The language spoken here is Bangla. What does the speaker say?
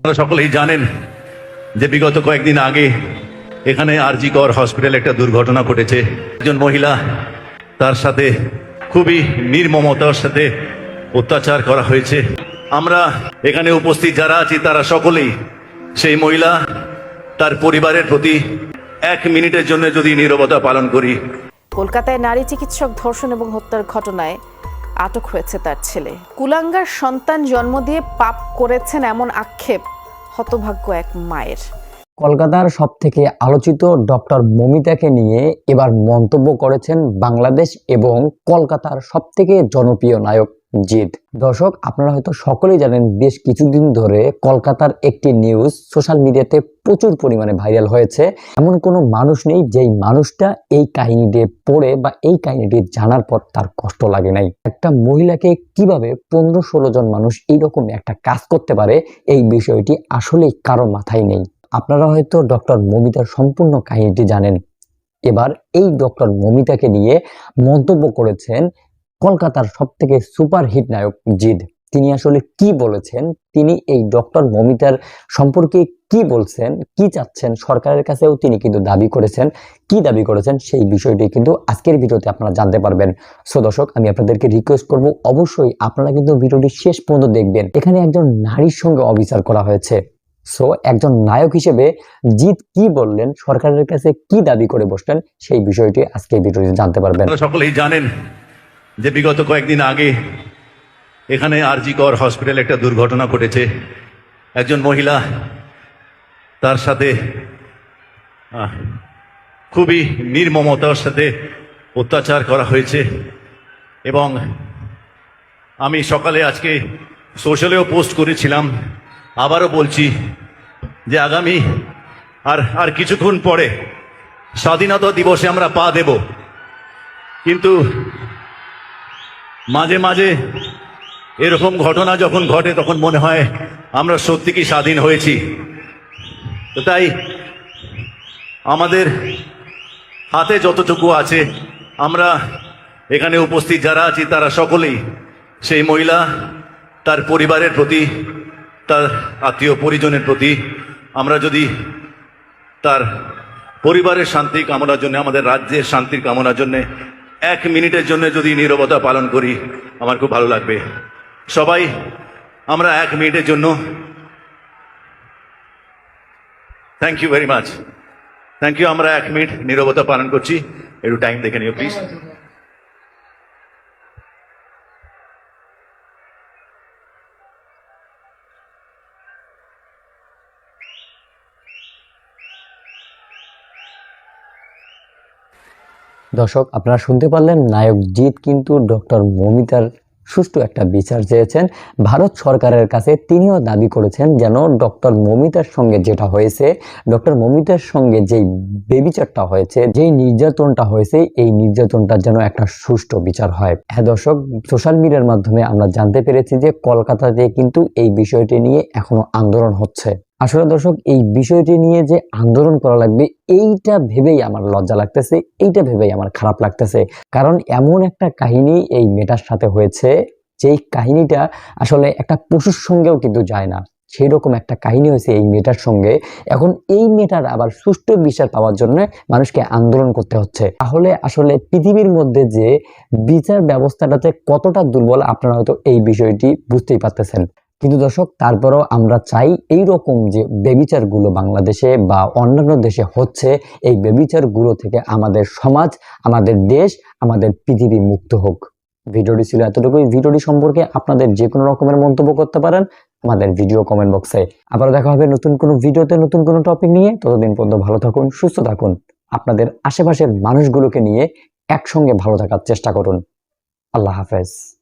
আপনারা সকলেই জানেন যে বিগত কয়েকদিন আগে এখানে আরজি কর হসপিটালে একটা দুর্ঘটনা ঘটেছে। একজন মহিলা তার সাথে খুবই নির্মমতার সাথে অত্যাচার করা হয়েছে। আমরা এখানে উপস্থিত যারা আছি, তারা সকলেই সেই মহিলা তার পরিবারের প্রতি এক মিনিটের জন্য যদি নীরবতা পালন করি। কলকাতায় নারী চিকিৎসক ধর্ষণ এবং হত্যার ঘটনায় আটক হয়েছে তার ছেলে। কুলাঙ্গার সন্তান জন্ম দিয়ে পাপ করেছেন এমন আক্ষেপ হতভাগ্য এক মায়ের। কলকাতার সব থেকে আলোচিত ডক্টর মমিতাকে নিয়ে এবার মন্তব্য করেছেন বাংলাদেশ এবং কলকাতার সব থেকে জনপ্রিয় নায়ক জিৎ দর্শক, আপনারা হয়তো সকলেই জানেন, বেশ কিছুদিন ধরে কলকাতার একটি নিউজ সোশ্যাল মিডিয়াতে প্রচুর পরিমাণে ভাইরাল হয়েছে। এমন কোনো মানুষ নেই যেই মানুষটা এই কাহিনীটি পড়ে বা এই কাহিনীটি জানার পর তার কষ্ট লাগে নাই। একটা মহিলাকে কীভাবে পনেরো ষোলো জন মানুষ এইরকম একটা কাজ করতে পারে, এই বিষয়টি আসলেই কারও মাথায় নেই। আপনারা হয়তো ডক্টর মমিতার সম্পূর্ণ কাহিনীটি জানেন। এবার এই ডক্টর মমিতাকে নিয়ে মন্তব্য করেছেন কলকাতার সব থেকে সুপারহিট নায়ক জিদ তিনি আসলে কি বলেছেন? তিনি এই ডক্টর মমিতার সম্পর্কে কি বলছেন? কি চাচ্ছেন? সরকারের কাছেও তিনি কিন্তু দাবি করেছেন। কি দাবি করেছেন? সেই বিষয়টি কিন্তু আজকের ভিডিওতে আপনারা জানতে পারবেন। সো দর্শক, আমি আপনাদেরকে রিকোয়েস্ট করব, অবশ্যই আপনারা কিন্তু ভিডিওটি শেষ পর্যন্ত দেখবেন। এখানে একজন নারীর সঙ্গে অবিচার করা হয়েছে। সো একজন নায়ক হিসেবে জিৎ কি বললেন? সরকারের কাছে কি দাবি করে বসলেন? সেই বিষয়টি আজকে ভিডিওতে জানতে পারবেন। সকলেই জানেন যে বিগত কয়েকদিন আগে এখানে আরজি কর হসপিটালে একটা দুর্ঘটনা ঘটেছে। একজন মহিলা তার সাথে খুবই নির্মমতার সাথে অত্যাচার করা হয়েছে এবং আমি সকালে আজকে সোশ্যালেও পোস্ট করেছিলাম। আবারও বলছি যে আগামী আর আর কিছুক্ষণ পরে স্বাধীনতা দিবসে আমরা পা দেব। কিন্তু মাঝে মাঝে এরকম ঘটনা যখন ঘটে, তখন মনে হয় আমরা সত্যি কি স্বাধীন হয়েছি। তো তাই আমাদের হাতে যতটুকু আছে, আমরা এখানে উপস্থিত যারা আছি, তারা সকলেই সেই মহিলা, তার পরিবারের প্রতি, তার আত্মীয় পরিজনের প্রতি, আমরা যদি তার পরিবারের শান্তি কামনার জন্য, আমাদের রাজ্যের শান্তির কামনার জন্য এক মিনিটের জন্য যদি নিরবতা পালন করি, আমার খুব ভালো লাগবে। সবাই, আমরা এক মিনিটের জন্য। Thank you very much thank you আমরা এক মিনিট নিরবতা পালন করছি। একটু টাইম দেখে নিও প্লিজ দর্শক, আপনারা শুনতে পারলেন নায়ক জিৎ কিন্তু ডক্টর মমিতার সুষ্ঠু একটা বিচার চেয়েছেন। ভারত সরকারের কাছে তিনিও দাবি করেছেন যেন ডক্টর মমিতার সঙ্গে যেটা হয়েছে, ডক্টর মমিতার সঙ্গে যেই বেবিচারটা হয়েছে, যেই নির্যাতনটা হয়েছে, এই নির্যাতনটার যেন একটা সুষ্ঠু বিচার হয়। হ্যাঁ দর্শক, সোশ্যাল মিডিয়ার মাধ্যমে আমরা জানতে পেরেছি যে কলকাতাতে কিন্তু এই বিষয়টি নিয়ে এখনও আন্দোলন হচ্ছে। আসলে দর্শক, এই বিষয়টি নিয়ে যে আন্দোলন করা লাগবে, এইটা ভেবেই আমার লজ্জা লাগতেছে, এইটা ভেবেই আমার খারাপ লাগতেছে। কারণ এমন একটা কাহিনী এই মেয়েটার সাথে হয়েছে, যেই কাহিনীটা আসলে একটা পশুর সঙ্গেও কিন্তু যায় না। সেই রকম একটা কাহিনী হয়েছে এই মেয়েটার সঙ্গে। এখন এই মেয়েটার আবার সুষ্ঠু বিচার পাওয়ার জন্য মানুষকে আন্দোলন করতে হচ্ছে। তাহলে আসলে পৃথিবীর মধ্যে যে বিচার ব্যবস্থাটাতে কতটা দুর্বল, আপনারা হয়তো এই বিষয়টি বুঝতেই পারতেছেন। কিন্তু দর্শক, তারপরেও আমরা চাই এই রকম যে বেবিচারগুলো বাংলাদেশে বা অন্যান্য দেশে হচ্ছে, এই বেবিচারগুলো থেকে আমাদের সমাজ, আমাদের দেশ, আমাদের পৃথিবী মুক্ত হোক। ভিডিওটি ছিল এতটুকুই। ভিডিওটি সম্পর্কে আপনাদের যে কোনো রকমের মন্তব্য করতে পারেন আমাদের ভিডিও কমেন্ট বক্সে। আবার দেখা হবে নতুন কোনো ভিডিওতে নতুন কোনো টপিক নিয়ে। ততদিন পর্যন্ত ভালো থাকুন, সুস্থ থাকুন। আপনাদের আশেপাশের মানুষগুলোকে নিয়ে একসঙ্গে ভালো থাকার চেষ্টা করুন। আল্লাহ হাফেজ।